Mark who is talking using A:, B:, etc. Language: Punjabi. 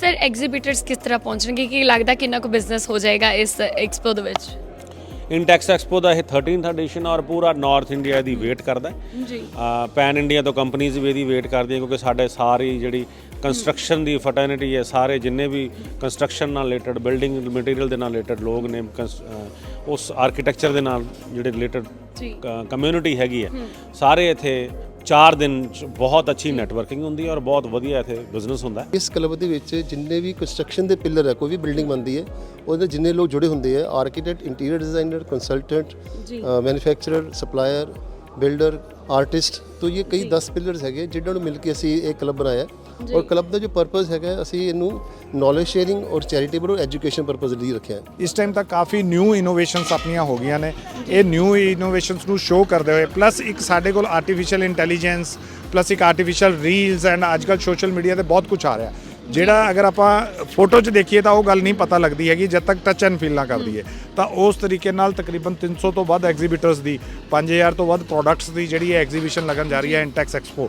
A: ਸਰ ਐਗਜ਼ੀਬਿਟਰਸ ਕਿਸ ਤਰ੍ਹਾਂ ਪਹੁੰਚਣਗੇ? ਕੀ ਲੱਗਦਾ ਕਿੰਨਾ ਕੁ ਬਿਜ਼ਨਸ ਹੋ ਜਾਏਗਾ ਇਸ ਐਕਸਪੋ ਦੇ ਵਿੱਚ?
B: ਇੰਟੈਕਸ ਐਕਸਪੋ ਦਾ ਇਹ 13th ਐਡੀਸ਼ਨ ਔਰ ਪੂਰਾ ਨਾਰਥ ਇੰਡੀਆ ਦੀ ਵੇਟ ਕਰਦਾ
A: ਜੀ।
B: ਪੈਨ ਇੰਡੀਆ ਤੋਂ ਕੰਪਨੀਆਂ ਵੀ ਇਹਦੀ ਵੇਟ ਕਰਦੀਆਂ ਕਿਉਂਕਿ ਸਾਡੇ ਸਾਰੀ ਜਿਹੜੀ ਕੰਸਟਰਕਸ਼ਨ ਦੀ ਫਟਰਨਿਟੀ ਹੈ ਸਾਰੇ ਜਿੰਨੇ ਵੀ ਕੰਸਟਰਕਸ਼ਨ ਨਾਲ ਰਿਲੇਟਡ ਬਿਲਡਿੰਗ ਮਟੀਰੀਅਲ ਦੇ ਨਾਲ ਰਿਲੇਟਡ ਲੋਕ ਨੇ ਉਸ ਆਰਕੀਟੈਕਚਰ ਦੇ ਨਾਲ ਜਿਹੜੇ ਰਿਲੇਟਡ ਕਮਿਊਨਿਟੀ ਹੈਗੀ ਹੈ। ਸਾਰੇ ਇੱਥੇ 4 ਦਿਨ 'ਚ ਬਹੁਤ ਅੱਛੀ ਨੈਟਵਰਕਿੰਗ ਹੁੰਦੀ ਹੈ ਔਰ ਬਹੁਤ ਵਧੀਆ ਇੱਥੇ ਬਿਜ਼ਨਸ ਹੁੰਦਾ ਹੈ
C: ਇਸ ਕਲੱਬ ਦੇ ਵਿੱਚ ਜਿੰਨੇ ਵੀ ਕੰਸਟਰਕਸ਼ਨ ਦੇ ਪਿਲਰ ਹੈ ਕੋਈ ਵੀ ਬਿਲਡਿੰਗ ਬਣਦੀ ਹੈ ਉਹਦੇ ਜਿੰਨੇ ਲੋਕ ਜੁੜੇ ਹੁੰਦੇ ਆ ਆਰਕੀਟੈਕਟ ਇੰਟੀਰੀਅਰ ਡਿਜ਼ਾਈਨਰ ਕੰਸਲਟੈਂਟ
A: ਜੀ।
C: ਮੈਨੂਫੈਕਚਰਰ ਸਪਲਾਇਰ ਬਿਲਡਰ ਆਰਟਿਸਟ ਤੋਂ ਇਹ ਕਈ 10 ਪਿਲਰਸ ਹੈਗੇ ਜਿਨ੍ਹਾਂ ਨੂੰ ਮਿਲ ਕੇ ਅਸੀਂ ਇਹ ਕਲੱਬ ਬਣਾਇਆ ਹੈ। ਔਰ ਕਲੱਬ ਦਾ ਜੋ ਪਰਪਸ ਹੈਗਾ ਅਸੀਂ ਇਹਨੂੰ ਨੌਲੇਜ ਸ਼ੇਅਰਿੰਗ ਔਰ ਚੈਰੀਟੇਬਲ ਔਰ ਐਜੂਕੇਸ਼ਨ ਪਰਪਸ ਲਈ ਰੱਖਿਆ ਹੈ।
D: ਇਸ ਟਾਈਮ ਤੱਕ ਕਾਫੀ ਨਿਊ ਇਨੋਵੇਸ਼ਨਸ ਆਪਣੀਆਂ ਹੋ ਗਈਆਂ ਨੇ। ਇਹ ਨਿਊ ਇਨੋਵੇਸ਼ਨਸ ਨੂੰ ਸ਼ੋਅ ਕਰਦੇ ਹੋਏ ਪਲੱਸ ਇੱਕ ਸਾਡੇ ਕੋਲ ਆਰਟੀਫੀਸ਼ੀਅਲ ਇੰਟੈਲੀਜੈਂਸ ਪਲੱਸ ਇੱਕ ਆਰਟੀਫੀਸ਼ੀਅਲ ਰੀਲਸ ਐਂਡ ਅੱਜਕੱਲ ਸੋਸ਼ਲ ਮੀਡੀਆ ਤੇ ਬਹੁਤ ਕੁਝ ਆ ਰਿਹਾ। ਜਿਹੜਾ ਅਗਰ ਆਪਾਂ ਫੋਟੋ 'ਚ ਦੇਖੀਏ ਤਾਂ ਉਹ ਗੱਲ ਨਹੀਂ ਪਤਾ ਲੱਗਦੀ ਹੈਗੀ ਜਦ ਤੱਕ ਟੱਚ ਐਂਡ ਫੀਲ ਨਾ ਕਰ ਦਈਏ ਤਾਂ ਉਸ ਤਰੀਕੇ ਨਾਲ ਤਕਰੀਬਨ 300 ਤੋਂ ਵੱਧ ਐਗਜ਼ੀਬਿਟਰਸ ਦੀ 5000 ਤੋਂ ਵੱਧ ਪ੍ਰੋਡਕਟਸ ਦੀ ਜਿਹੜੀ ਐਗਜ਼ੀਬਿਸ਼ਨ ਲੱਗਣ ਜਾ ਰਹੀ ਹੈ ਇੰਟੈਕਸ ਐਕਸਪੋ